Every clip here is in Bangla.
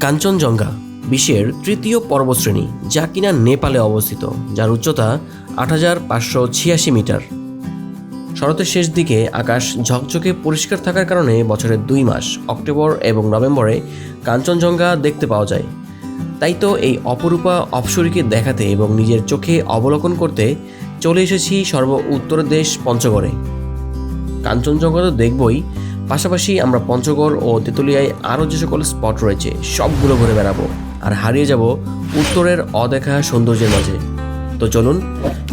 কাঞ্চনজঙ্ঘা, বিশ্বের তৃতীয় পর্বতশ্রেণী যা কিনা নেপালে অবস্থিত, যার উচ্চতা আট হাজার পাঁচশো ছিয়াশি মিটার। শরতের শেষ দিকে আকাশ ঝকঝকে পরিষ্কার থাকার কারণে বছরের দুই মাস, অক্টোবর এবং নভেম্বরে কাঞ্চনজঙ্ঘা দেখতে পাওয়া যায়। তাই তো এই অপরূপা অপসরীকে দেখাতে এবং নিজের চোখে অবলোকন করতে চলে এসেছি সর্ব উত্তর দেশ পঞ্চগড়ে। কাঞ্চনজঙ্ঘা তো দেখবই পাশাপাশি আমরা পঞ্চগড় ও তেঁতুলিয়ায় আরও যে সকল স্পট রয়েছে, সবগুলো ঘুরে বেড়াবো আর হারিয়ে যাব উত্তরের অদেখা সৌন্দর্যের মাঝে। তো চলুন,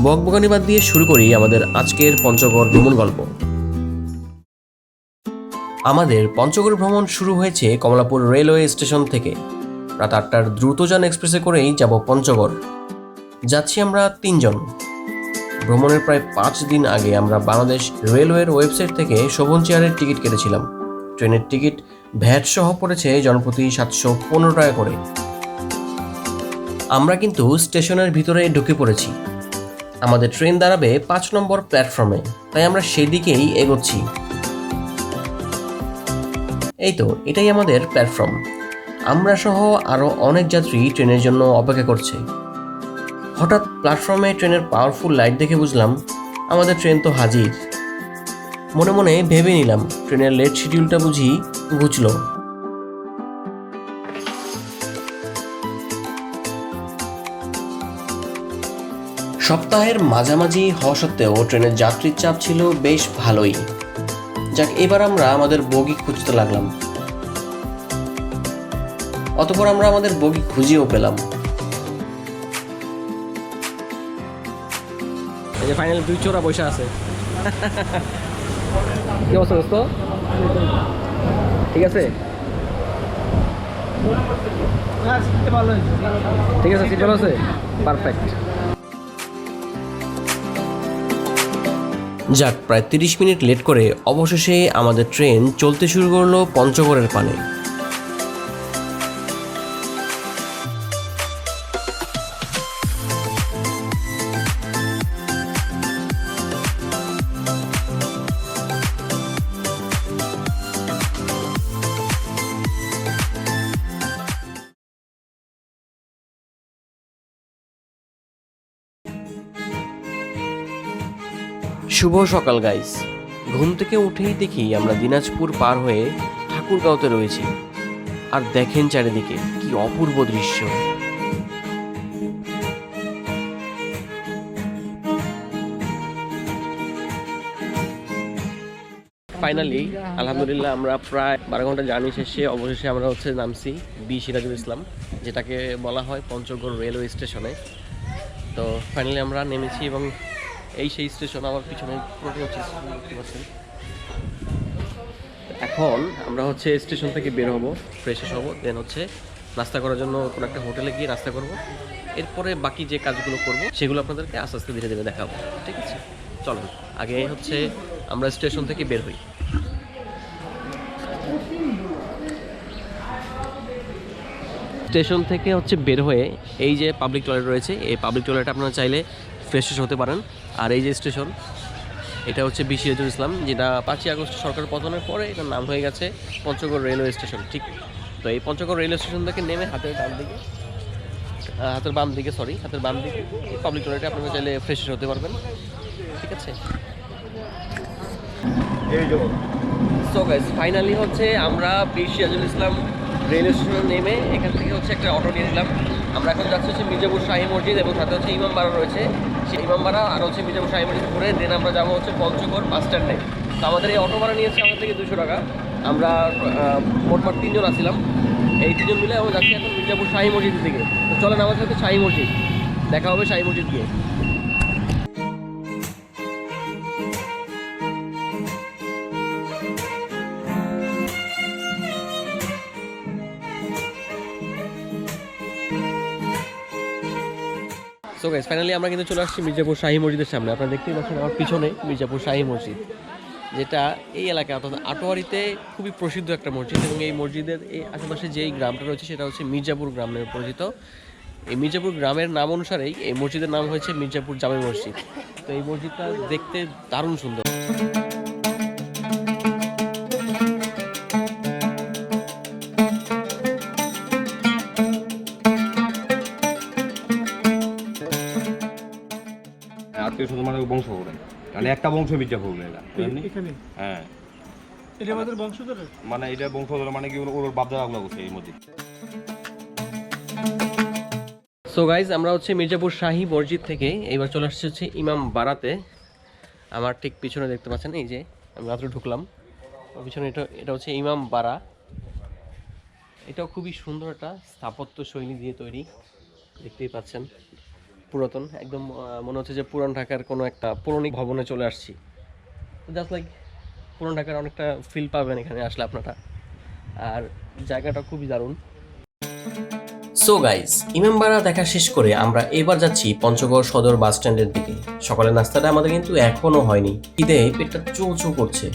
বকবকানি বাদ দিয়ে শুরু করি আমাদের আজকের পঞ্চগড় ভ্রমণ গল্প। আমাদের পঞ্চগড় ভ্রমণ শুরু হয়েছে কমলাপুর রেলওয়ে স্টেশন থেকে। রাত আটটার দ্রুতযান এক্সপ্রেসে করেই যাব পঞ্চগড়। যাচ্ছি আমরা তিনজন। ভ্রমণের প্রায় পাঁচ দিন আগে আমরা বাংলাদেশ রেলওয়ের ওয়েবসাইট থেকে শোভন চেয়ারের টিকিট কেটেছিলাম। ট্রেনের টিকিট ভ্যাট সহ পড়েছে জনপ্রতি সাতশো পনেরো টাকা করে। আমরা কিন্তু স্টেশনের ভিতরে ঢুকে পড়েছি। আমাদের ট্রেন দাঁড়াবে পাঁচ নম্বর প্ল্যাটফর্মে, তাই আমরা সেদিকেই এগোচ্ছি। এই তো, এটাই আমাদের প্ল্যাটফর্ম। আমরা সহ আরও অনেক যাত্রী ট্রেনের জন্য অপেক্ষা করছে। হঠাৎ প্ল্যাটফর্মে ট্রেনের পাওয়ারফুল লাইট দেখে বুঝলাম, আমাদের ট্রেন তো হাজির। মনে মনে ভেবে নিলাম ট্রেনের লেট শিডিউলটা বুঝি ঘুচলো। সপ্তাহের মাঝামাঝি হওয়া সত্ত্বেও ট্রেনের যাত্রীর চাপ ছিল বেশ ভালোই। যাক, এবার আমরা আমাদের বগি খুঁজতে লাগলাম। অতপর আমরা আমাদের বগি খুঁজেও পেলাম। এই যে ফাইনাল দুই চোরা বসে আছে। কি অবস্থা দোস্ত? ঠিক আছে? ঠিক আছে সিট ভালো আছে? পারফেক্ট যাক প্রায় তিরিশ মিনিট লেট করে অবশেষে আমাদের ট্রেন চলতে শুরু করল পঞ্চগড়ের পানে। শুভ সকাল গাইস ঘুম থেকে উঠেই দেখি আমরা দিনাজপুর পার হয়ে ঠাকুরগাঁওতে রয়েছি। আর দেখেন চারিদিকে কি অপূর্ব দৃশ্য। ফাইনালি আলহামদুলিল্লাহ আমরা প্রায় বারো ঘণ্টা জার্নি শেষে অবশেষে আমরা হচ্ছে নামছি বি সিরাজুল ইসলাম, যেটাকে বলা হয় পঞ্চগড় রেলওয়ে স্টেশনে। তো ফাইনালি আমরা নেমেছি এবং এই সেই স্টেশন আমার পিছনে হচ্ছে এখন আমরা হচ্ছে স্টেশন থেকে বের হব ফ্রেশ হব দেন হচ্ছে নাস্তা করার জন্য কোনো একটা হোটেলে গিয়ে নাস্তা করব। এরপরে বাকি যে কাজগুলো করব, সেগুলো আপনাদেরকে আস্তে আস্তে ধীরে ধীরে দেখাবো, ঠিক আছে? চলুন আগে হচ্ছে আমরা স্টেশন থেকে বের হই। স্টেশন থেকে হচ্ছে বের হয়ে এই যে পাবলিক টয়লেট রয়েছে, এই পাবলিক টয়লেটে আপনারা চাইলে ফ্রেশ হতে পারেন। আর এই যে স্টেশন এটা হচ্ছে বিশিরাজুল ইসলাম যেটা পাঁচই আগস্ট সরকার পতনের পরে এটার নাম হয়ে গেছে পঞ্চগড় রেলওয়ে স্টেশন ঠিক? তো এই পঞ্চগড় রেলওয়ে স্টেশন থেকে নেমে হাতের ডান দিকে হাতের বাম দিকে সরি হাতের বাম দিকে পাবলিক টয়লেটে আপনারা চাইলে ফ্রেশ হতে পারবেন ঠিক আছে? সো গাইস ফাইনালি হচ্ছে আমরা বীর সিরাজুল ইসলাম রেল স্টেশনে নেমে এখান থেকে হচ্ছে একটা অটো নিয়ে নিলাম। আমরা এখন যাচ্ছি হচ্ছে মির্জাপুর শাহী মসজিদ এবং সাথে হচ্ছে ইমামবাড়া রয়েছে। ইমামবাড়া আর হচ্ছে মির্জাপুর সাহেব ঘুরে দেন আমরা যাব হচ্ছে পঞ্চগড় বাস স্ট্যান্ডে তো আমাদের এই অটো ভাড়া নিয়েছে আমার থেকে দুশো টাকা। আমরা মোটমাট তিনজন আসছিলাম এই তিনজন মিলে আমরা যাচ্ছি এখন মির্জাপুর শাহী মসজিদের দিকে। তো চলেন আমাদের সাথে শাহী মসজিদ। দেখা হবে শাহী মসজিদ গিয়ে। সো গাইস ফাইনালি আমরা কিন্তু চলে আসছি মির্জাপুর শাহী মসজিদের সামনে। আপনারা দেখতেই পাচ্ছেন আমার পিছনে মির্জাপুর শাহী মসজিদ, যেটা এই এলাকা অর্থাৎ আটোয়ারিতে খুবই প্রসিদ্ধ একটা মসজিদ এবং এই মসজিদের এই আশেপাশে যেই গ্রামটা রয়েছে সেটা হচ্ছে মির্জাপুর গ্রাম নামে পরিচিত। এই মির্জাপুর গ্রামের নাম অনুসারেই এই মসজিদের নাম হয়েছে মির্জাপুর জামে মসজিদ। তো এই মসজিদটা দেখতে দারুণ সুন্দর। মানে একটা বংশ মির্জাপুর এটা বুঝলেন? এখানে? হ্যাঁ। এটা আমাদের বংশধরের? মানে এটা বংশধর মানে কি ওর করছে মধ্যে। সো গাইজ আমরা হচ্ছে মির্জাপুর শাহী মসজিদ থেকে এইবার চলে আসছে হচ্ছে ইমাম বারাতে। আমার ঠিক পিছনে দেখতে পাচ্ছেন এই যে আমি মাত্র ঢুকলাম। পিছনে এটা এটা হচ্ছে ইমাম বারা। এটাও খুবই সুন্দর একটা স্থাপত্য শৈলী দিয়ে তৈরি দেখতেই পাচ্ছেন। পুরাতন, একদম মনে হচ্ছে যে পুরান ঢাকার কোনো একটা পৌরাণিক ভবনে চলে আসছি। জাস্ট লাইক পুরান ঢাকার অনেকটা ফিল পাবেন এখানে আসলে আপনারা। আর জায়গাটা খুবই দারুণ। সো গাইস ইমামবাড়া দেখা শেষ করে আমরা এবার যাচ্ছি পঞ্চগড় সদর বাস স্ট্যান্ডের দিকে। সকালের নাস্তাটা আমাদের কিন্তু এখনও হয়নি। ঈদে পেটটা চৌ চৌ করছে।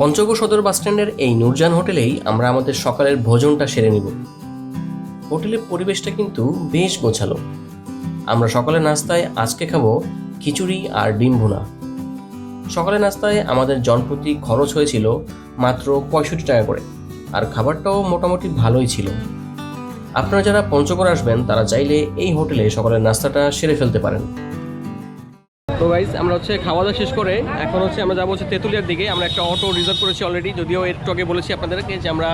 পঞ্চগড় সদর বাস স্ট্যান্ডের এই নূরজান হোটেলেই আমরা আমাদের সকালের ভোজনটা সেরে নিব। হোটেলের পরিবেশটা কিন্তু বেশ গোছালো। আমরা সকালে নাস্তায় আজকে খাব খিচুড়ি আর ডিম ভুনা। সকালে নাস্তায় আমাদের জনপ্রতি খরচ হয়েছিল মাত্র পঁয়ষট্টি টাকা করে, আর খাবারটাও মোটামুটি ভালোই ছিল। আপনারা যারা পঞ্চগড় আসবেন, তারা চাইলে এই হোটেলে সকালের নাস্তাটা সেরে ফেলতে পারেন। তো গাইজ আমরা হচ্ছে খাওয়া দাওয়া শেষ করে এখন হচ্ছে আমরা যাব হচ্ছে তেঁতুলিয়ার দিকে। আমরা একটা অটো রিজার্ভ করেছি অলরেডি যদিও একটু আগে বলেছি আপনাদেরকে যে আমরা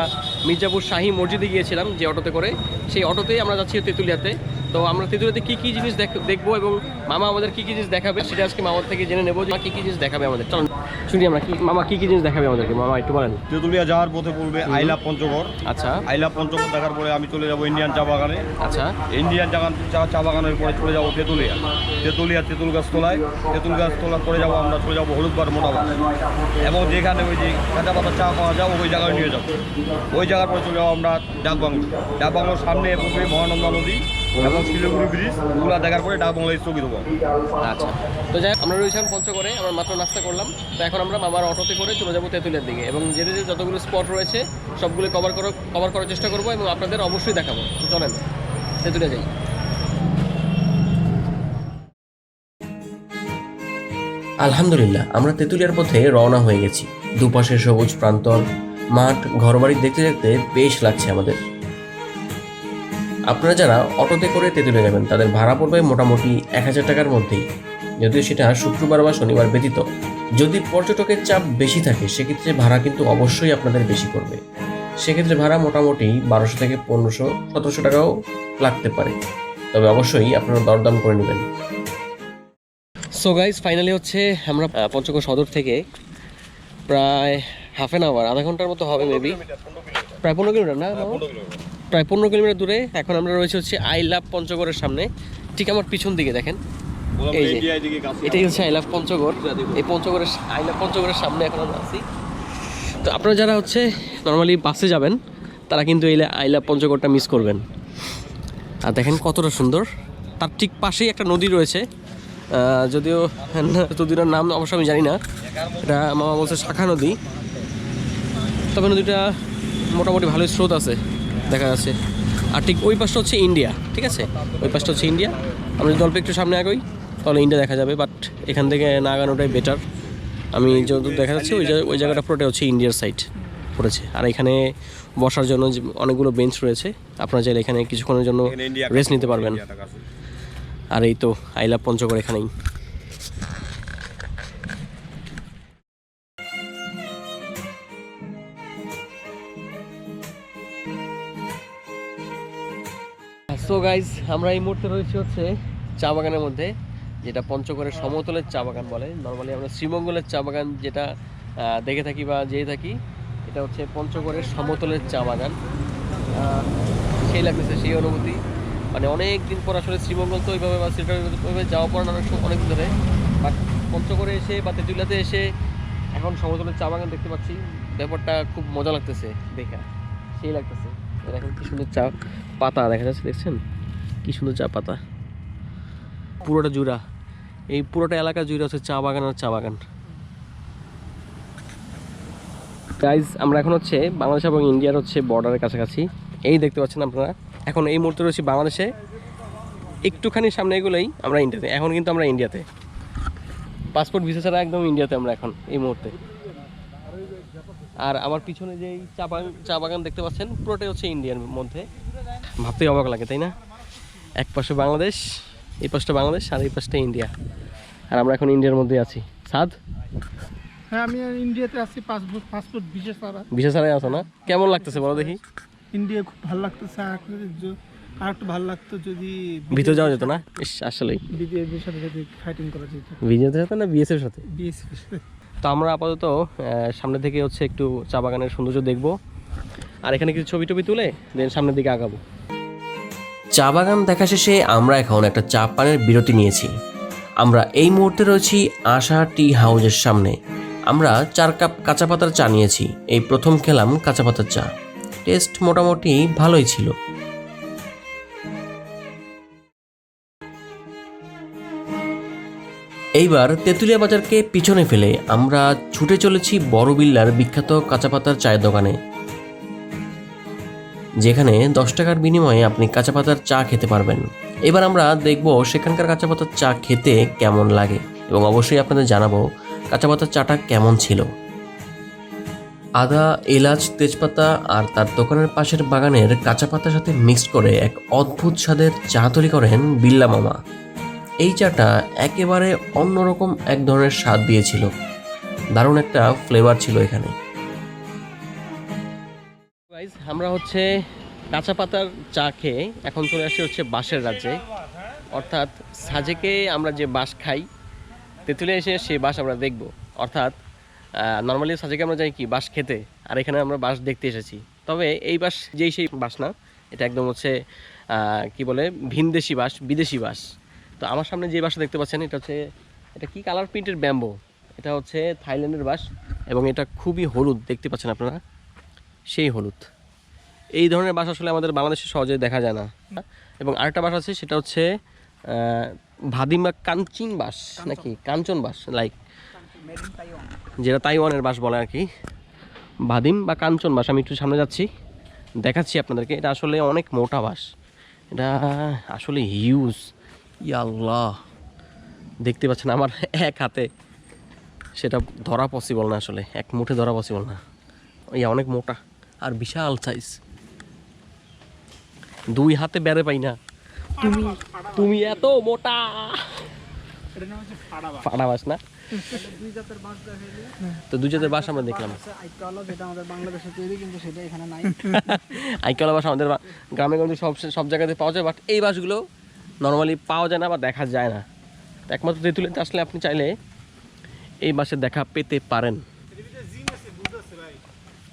মির্জাপুর শাহী মসজিদে গিয়েছিলাম যে অটোতে করে। সেই অটোতেই আমরা যাচ্ছি তেঁতুলিয়াতে। তো আমরা তেঁতুলিয়াতে কী কী জিনিস দেখ- দেখব এবং মামা আমাদের কী কী জিনিস দেখাবে সেটা আজকে মামার থেকে জেনে নেব যে কী কী জিনিস দেখাবে আমাদের। চলুন শুনি আমরা কি মামা কী কী জিনিস দেখাবে আমাদেরকে? মামা একটু বলেন। তেঁতুলিয়া যাওয়ার পথে পড়বে আইলা পঞ্চগড়। আচ্ছা। আইলা পঞ্চগড় দেখার পরে আমি চলে যাব ইন্ডিয়ান চা বাগানে। আচ্ছা। ইন্ডিয়ান চা চা বাগানের পরে চলে যাব তেঁতুলিয়া। তেঁতুলিয়া তেঁতুল গাছ তোলায়। তেঁতুল গাছ তোলার পরে যাব আমরা চলে যাব হলুদবার মোটাবাগ এবং যেখানে ওই যে কাঁচা পাতা চা পাওয়া যাব ওই জায়গায় নিয়ে যাব। ওই জায়গার পরে চলে যাব আমরা ডাকবাংলো। ডাকবাংলোর সামনে পড়বে মহানন্দা নদী। এবং শিলিগুড়ি ব্রিজ ওগুলো দেখার পরে ডাকবাংলো স্থগিত হব আচ্ছা। তো যাই আমরা রয়েছিলাম পঞ্চগড়ে আমরা মাত্র নাস্তা করলাম। তো এখন আমরা মামার অটোতে করে চলে যাব তেঁতুলিয়ার দিকে এবং যেতে যেতে যতগুলো স্পট রয়েছে সবগুলো কভার করো কভার করার চেষ্টা করব এবং আপনাদের অবশ্যই দেখাবো। তো চলেন তেঁতুলিয়া যাই। আলহামদুলিল্লাহ আমরা তেঁতুলিয়ার পথে রওনা হয়ে গেছি। দুপাশে সবুজ প্রান্তর মাঠ ঘরবাড়ি দেখতে দেখতে বেশ লাগছে আমাদের। আপনারা যারা অটোতে করে তেঁতুলে যাবেন তাদের ভাড়া পড়বে মোটামুটি এক হাজার টাকার মধ্যেই। যদিও সেটা শুক্রবার বা শনিবার ব্যতীত। যদি পর্যটকের চাপ বেশি থাকে সেক্ষেত্রে ভাড়া কিন্তু অবশ্যই আপনাদের বেশি করবে সেক্ষেত্রে ভাড়া মোটামুটি বারোশো থেকে পনেরোশো সতেরোশো টাকাও লাগতে পারে। তবে অবশ্যই আপনারা দরদাম করে নেবেন। সো গাইজ ফাইনালি হচ্ছে আমরা পঞ্চগড় সদর থেকে প্রায় হাফ অ্যান আওয়ার আধা ঘণ্টার মতো হবে মেবি প্রায় পনেরো কিলোমিটার না? মামা? প্রায় পনেরো কিলোমিটার দূরে। এখন আমরা রয়েছে হচ্ছে আই লাভ পঞ্চগড়ের সামনে। ঠিক আমার পিছন দিকে দেখেন। এই যে এটাই হচ্ছে আই লাভ পঞ্চগড়। এই পঞ্চগড়ের আই লাভ পঞ্চগড়ের সামনে এখন আমরা আছি। তো আপনারা যারা হচ্ছে নর্মালি বাসে যাবেন তারা কিন্তু এই আই লাভ পঞ্চগড়টা মিস করবেন। আর দেখেন কতটা সুন্দর। তার ঠিক পাশেই একটা নদী রয়েছে। যদিও নদীটার নাম অবশ্য আমি জানি না। এটা মামা বলছে শাখা নদী। তবে নদীটা মোটামুটি ভালোই স্রোত আছে। দেখা যাচ্ছে। আর ঠিক ওই পাশটা হচ্ছে ইন্ডিয়া ঠিক আছে? ওই পাশটা হচ্ছে ইন্ডিয়া। আমরা যদি অল্প একটু সামনে আগাই তাহলে ইন্ডিয়া দেখা যাবে বাট এখান থেকে না আগানোটাই বেটার আমি যতদূর দেখা যাচ্ছে ওই ওই জায়গাটা পুরোটাই হচ্ছে ইন্ডিয়ার সাইড পড়েছে। আর এখানে বসার জন্য অনেকগুলো বেঞ্চ রয়েছে আপনারা চাইলে এখানে কিছুক্ষণের জন্য রেস্ট নিতে পারবেন। আর এই তো আই লাভ পঞ্চগড় এখানেই। সো গাইজ আমরা এই মুহূর্তে রয়েছি হচ্ছে চা বাগানের মধ্যে, যেটা পঞ্চগড়ের সমতলের চা বাগান বলে। নর্মালি আমরা শ্রীমঙ্গলের চা বাগান যেটা দেখে থাকি বা যেয়ে থাকি, এটা হচ্ছে পঞ্চগড়ের সমতলের চা বাগান। সেই লাগতেছে, সেই অনুভূতি। মানে অনেক দিন পর আসলে শ্রীমঙ্গল তো ওইভাবে বা সিলেটের ওইভাবে যাওয়া পড়া অনেক অনেক ধরে। বাট পঞ্চগড়ে এসে বা তেঁতুলিয়াতে এসে এখন সমতলের চা বাগান দেখতে পাচ্ছি। ব্যাপারটা খুব মজা লাগতেছে, দেখা। সেই লাগতেছে। দেখেন কি সুন্দর চা পাতা দেখা যাচ্ছে, দেখছেন? কি সুন্দর চা পাতা। পুরোটা জুড়া। এই পুরোটা এলাকা জুড়ে হচ্ছে চা বাগান আর চা বাগান। গাইজ আমরা এখন হচ্ছে বাংলাদেশ এবং ইন্ডিয়ার হচ্ছে বর্ডারের কাছাকাছি। এই দেখতে পাচ্ছেন আপনারা। এখন এই মুহূর্তে রয়েছি বাংলাদেশে। একটুখানি সামনে এগুলোই আমরা ইন্ডিয়াতে। এখন কিন্তু আমরা ইন্ডিয়াতে। পাসপোর্ট ভিসা ছাড়া একদম ইন্ডিয়াতে আমরা এখন এই মুহূর্তে। আর আমার পিছনে যে এই চা বাগান চা বাগান দেখতে পাচ্ছেন পুরোটাই হচ্ছে ইন্ডিয়ার মধ্যে। ভাবতেই অবাক লাগে তাই না? এক পাশে বাংলাদেশ এই পাশটা বাংলাদেশ আর এই পাশটা ইন্ডিয়া আর আমরা এখন ইন্ডিয়ার মধ্যে আছি। সাদ? হ্যাঁ আমি ইন্ডিয়াতে আসছি পাসপোর্ট পাসপোর্ট বিশেষ তারা বিশেষ আরে আছো না? কেমন লাগতেছে বলো দেখি। ইন্ডিয়া খুব ভালো লাগতেছে আর আর একটু ভালো লাগতো যদি ভিতরে যাওয়া যেত না? আসলেই। বিজেপির সাথে যদি ফাইটিং করা যেত। বিজেপির সাথে না বিএসএফ সাথে? বিএসপি তো আমরা আপাতত সামনে থেকে হচ্ছে একটু চা বাগানের সৌন্দর্য দেখব। আর এখানে কিছু ছবি টবি তুলে দেন সামনের দিকে আগাবো। চা বাগান দেখা শেষে আমরা এখন একটা চা পানের বিরতি নিয়েছি। আমরা এই মুহূর্তে রয়েছি আশা টি হাউসের সামনে। আমরা চার কাপ কাঁচা পাতার চা নিয়েছি। এই প্রথম খেলাম কাঁচা পাতার চা। টেস্ট মোটামুটি ভালোই ছিল। এইবার তেঁতুলিয়া বাজারকে পিছনে ফেলে আমরা ছুটে চলেছি বড় বিল্লার বিখ্যাত কাঁচা পাতার চায়ের দোকানে, যেখানে দশ টাকার বিনিময়ে আপনি কাঁচা পাতার চা খেতে পারবেন। এবার আমরা দেখব সেখানকার কাঁচা পাতার চা খেতে কেমন লাগে এবং অবশ্যই আপনাদের জানাব কাঁচা পাতার চাটা কেমন ছিল। আদা, এলাচ, তেজপাতা আর তার দোকানের পাশের বাগানের কাঁচা পাতার সাথে মিক্স করে এক অদ্ভুত স্বাদের চা তৈরি করেন বিল্লা মামা। এই চাটা একেবারে অন্যরকম এক ধরনের স্বাদ দিয়েছিল। দারুণ একটা ফ্লেভার ছিল এখানে। আমরা হচ্ছে কাঁচা পাতার চা খেয়ে এখন চলে আসছি হচ্ছে বাঁশের রাজ্যে। অর্থাৎ সাজেকে আমরা যে বাঁশ খাই তেঁতুলে এসে সেই বাঁশ আমরা দেখব। অর্থাৎ নর্মালি সাজেকে আমরা যাই কি, বাঁশ খেতে, আর এখানে আমরা বাঁশ দেখতে এসেছি। তবে এই বাঁশ যেই সেই বাঁশ না, এটা একদম হচ্ছে কি বলে, ভিনদেশি বাঁশ, বিদেশি বাঁশ। তো আমার সামনে যে বাঁশটা দেখতে পাচ্ছেন এটা হচ্ছে এটা কি কালার প্রিন্টের ব্যাম্বো এটা হচ্ছে থাইল্যান্ডের বাস এবং এটা খুবই হলুদ দেখতে পাচ্ছেন আপনারা? সেই হলুদ। এই ধরনের বাস আসলে আমাদের বাংলাদেশে সহজে দেখা যায় না। এবং আরেকটা বাস আছে সেটা হচ্ছে ভাদিম বা কাঞ্চিন। বাস নাকি কাঞ্চন বাস লাইক যেটা তাইওয়ানের বাস বলে আর কি। ভাদিম বা কাঞ্চন বাস আমি একটু সামনে যাচ্ছি দেখাচ্ছি আপনাদেরকে। এটা আসলে অনেক মোটা বাস। এটা আসলে হিউজ ইয়াল্লাহ দেখতে পাচ্ছেন আমার এক হাতে। সেটা ধরা পসিবল না আসলে। এক মুঠে ধরা পসিবল না। ইয়া অনেক মোটা আর বিশাল সাইজ দুই হাতে বেড়ে পাই না। তুমি তুমি এত মোটা। বাস না? তো দুই জাতের বাস আমরা দেখলাম। আইকলা বাস আমাদের গ্রামে গঞ্জে সব সব জায়গাতে পাওয়া যায় বাট এই বাসগুলো নর্মালি পাওয়া যায় না বা দেখা যায় না। একমাত্র তেঁতুলিতে আসলে আপনি চাইলে এই বাসের দেখা পেতে পারেন।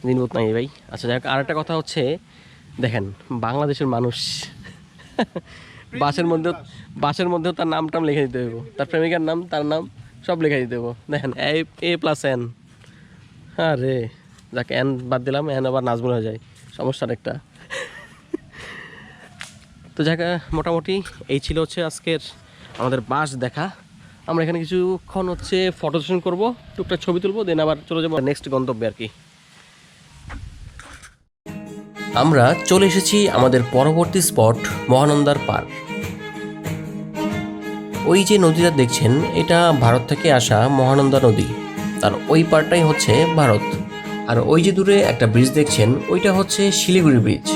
দিনবোধ নাই ভাই। আচ্ছা যাই আর একটা কথা হচ্ছে, দেখেন, বাংলাদেশের মানুষ, বাসের মধ্যেও বাসের মধ্যেও তার নাম টাম লিখে দিতে হইব। তার প্রেমিকার নাম, তার নাম সব লিখে দিতে হইব। দেখেন এ এ প্লাস এন হ্যাঁ রে যাকে এন বাদ দিলাম এন আবার নাজমুল হয়ে যায়। সমস্যার একটা। তো জায়গা মোটামুটি এই ছিল হচ্ছে আজকের আমাদের বাস দেখা। আমরা এখানে কিছুক্ষণ হচ্ছে ফটো সেশন করব, টুকটাক ছবি তুলবো দেন আবার চলে যাব নেক্সট গন্তব্যে আর কি। আমরা চলে এসেছি আমাদের পরবর্তী স্পট মহানন্দার পার্ক। ওই যে নদীটা দেখছেন, এটা ভারত থেকে আসা মহানন্দা নদী। তার ওই পারটাই হচ্ছে ভারত। আর ওই যে দূরে একটা ব্রিজ দেখছেন, ওইটা হচ্ছে শিলিগুড়ি ব্রিজ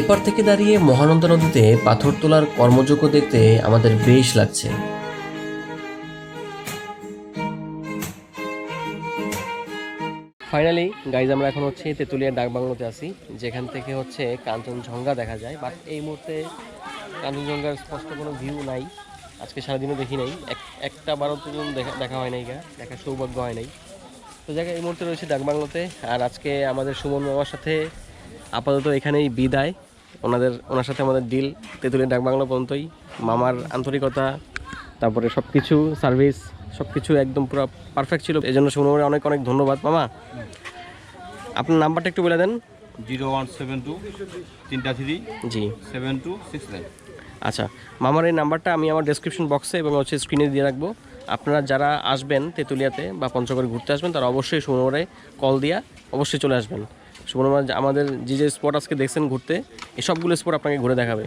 এপার থেকে দাঁড়িয়ে মহানন্দা নদীতে পাথর তোলার কর্মযোগ্য দেখতে আমাদের বেশ লাগছে। ফাইনালি গাইজ আমরা এখন হচ্ছে তেঁতুলিয়া ডাকবাংলোতে আছি, যেখান থেকে হচ্ছে কাঞ্চনজঙ্ঘা দেখা যায় বাট এই মুহূর্তে কাঞ্চনজঙ্ঘার স্পষ্ট কোনো ভিউ নাই। আজকে সারাদিনও দেখি নাই। এক, একটা বারো পর্যন্ত দেখা দেখা হয় নাই গা, দেখার সৌভাগ্য হয় নাই। তো জায়গায় এই মুহূর্তে রয়েছে ডাকবাংলোতে আর আজকে আমাদের সুমন মামার সাথে আপাতত এখানেই বিদায়। ওনাদের ওনার সাথে আমাদের ডিল তেঁতুলিয়া ডাকবাংলো পর্যন্তই। মামার আন্তরিকতা তারপরে সব কিছু সার্ভিস সব কিছু একদম পুরো পারফেক্ট ছিল। এই জন্য সুমন মামার অনেক অনেক ধন্যবাদ। মামা আপনার নাম্বারটা একটু বলে দেন। জিরো ওয়ান সেভেন টু তিনটা three G. Seven two six nine. আচ্ছা মামার এই নাম্বারটা আমি আমার ডেসক্রিপশন বক্সে এবং হচ্ছে স্ক্রিনে দিয়ে রাখব। আপনারা যারা আসবেন তেঁতুলিয়াতে বা পঞ্চগড়ে ঘুরতে আসবেন তারা অবশ্যই সুমনরে কল দিয়া অবশ্যই চলে আসবেন। সুমনমা আমাদের যে যে স্পট আজকে দেখছেন ঘুরতে এই সবগুলো স্পট আপনাকে ঘুরে দেখাবে।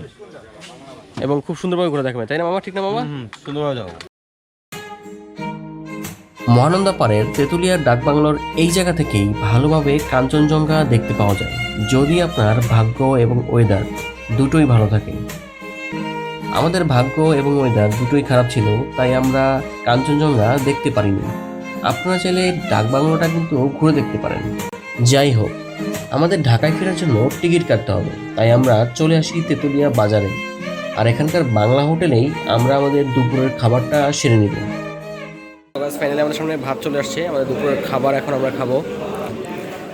এবং খুব সুন্দরভাবে ঘুরে দেখাবে। তাই না মামা? ঠিক না মামা? সুন্দরভাবে যাও মহানন্দা পাড়ের তেঁতুলিয়ার ডাকবাংলোর এই জায়গা থেকেই ভালোভাবে কাঞ্চনজঙ্ঘা দেখতে পাওয়া যায়। যদি আপনার ভাগ্য এবং ওয়েদার দুটোই ভালো থাকে। আমাদের ভাগ্য এবং ওয়েদার দুটোই খারাপ ছিল তাই আমরা কাঞ্চনজঙ্ঘা দেখতে পারিনি। আপনারা চাইলে ডাকবাংলোটা কিন্তু ঘুরে দেখতে পারেন। যাই হোক আমাদের ঢাকায় ফেরার জন্য টিকিট কাটতে হবে। তাই আমরা চলে আসি তেঁতুলিয়া বাজারে। আর এখানকার বাংলা হোটেলেই আমরা আমাদের দুপুরের খাবারটা সেরে নিব। ফাইনালি আমাদের সামনে ভাত চলে আসছে। আমাদের দুপুরের খাবার এখন আমরা খাব।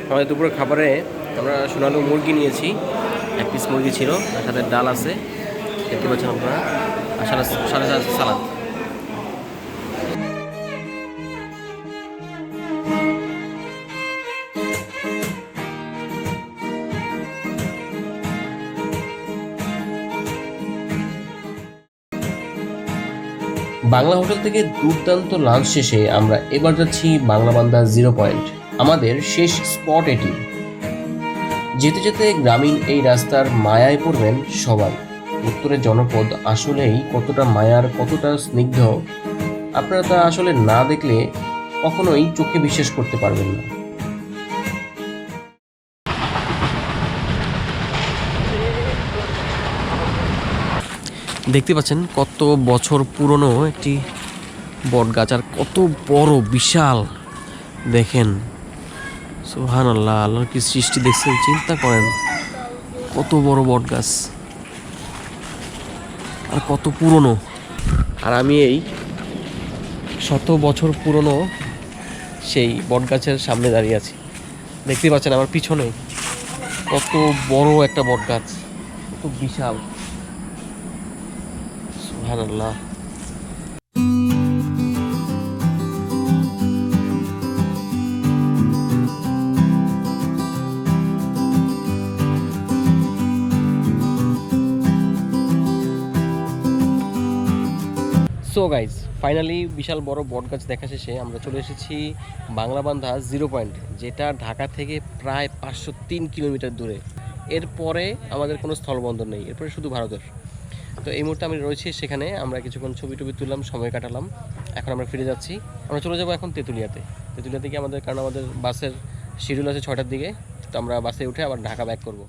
আমাদের দুপুরের খাবারে আমরা সোনালু মুরগি নিয়েছি। এক পিস মুরগি ছিল, তার সাথে ডাল আছে। দেখতে পাচ্ছেন আপনারা। আর সালাদ। বাংলা হোটেল থেকে দুর্দান্ত লাঞ্চ শেষে আমরা এবার যাচ্ছি বাংলা বান্দা জিরো পয়েন্ট, আমাদের শেষ স্পট এটি। যেতে যেতে গ্রামীণ এই রাস্তার মায়ায় পড়বেন সবাই। উত্তরের জনপদ আসলেই কতটা মায়ার কতটা স্নিগ্ধ, আপনারা তা আসলে না দেখলে কখনোই চোখে বিশ্বাস করতে পারবেন না। দেখতে পাচ্ছেন কত বছর পুরনো একটি বট গাছ আর কত বড়, বিশাল। দেখেন সুহান আল্লাহ আল্লাহর কি সৃষ্টি দেখছেন, চিন্তা করেন, কত বড় বট গাছ আর কত পুরনো। আর আমি এই শত বছর পুরনো সেই বট গাছের সামনে দাঁড়িয়ে আছি। দেখতে পাচ্ছেন আমার পিছনে কত বড় একটা বট গাছ কত বিশাল। সুবহানাল্লাহ। সো গাইজ ফাইনালি বিশাল বড় বট গাছ দেখা শেষে আমরা চলে এসেছি বাংলাবান্ধা জিরো পয়েন্ট যেটা ঢাকা থেকে প্রায় পাঁচশো তিন কিলোমিটার দূরে। এরপরে আমাদের কোনো স্থলবন্দর নেই, এরপরে শুধু ভারতের। তো এই মুহূর্তে আমি রয়েছি সেখানে। আমরা কিছুক্ষণ ছবি টবি তুললাম, সময় কাটালাম। এখন আমরা ফিরে যাচ্ছি। আমরা চলে যাব এখন তেঁতুলিয়াতে। তেঁতুলিয়া থেকে আমাদের কারণ আমাদের বাসের শিডিউল আছে ছয়টার দিকে। তো আমরা বাসে উঠে আবার ঢাকা ব্যাক করব।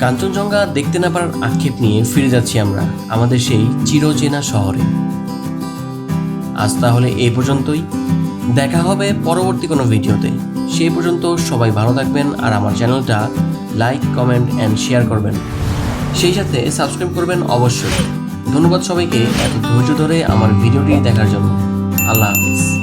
কাঞ্চনজঙ্ঘা দেখতে না পারার আক্ষেপ নিয়ে ফিরে যাচ্ছি আমরা আমাদের সেই চিরচেনা শহরে। আজ তাহলে এই পর্যন্তই। দেখা হবে পরবর্তী কোনো ভিডিওতে। সেই পর্যন্ত সবাই ভালো থাকবেন আর আমার চ্যানেলটা লাইক, কমেন্ট অ্যান্ড শেয়ার করবেন। সেই সাথে সাবস্ক্রাইব করবেন অবশ্যই। ধন্যবাদ সবাইকে এত ধৈর্য ধরে আমার ভিডিওটি দেখার জন্য। আল্লাহ হাফিজ।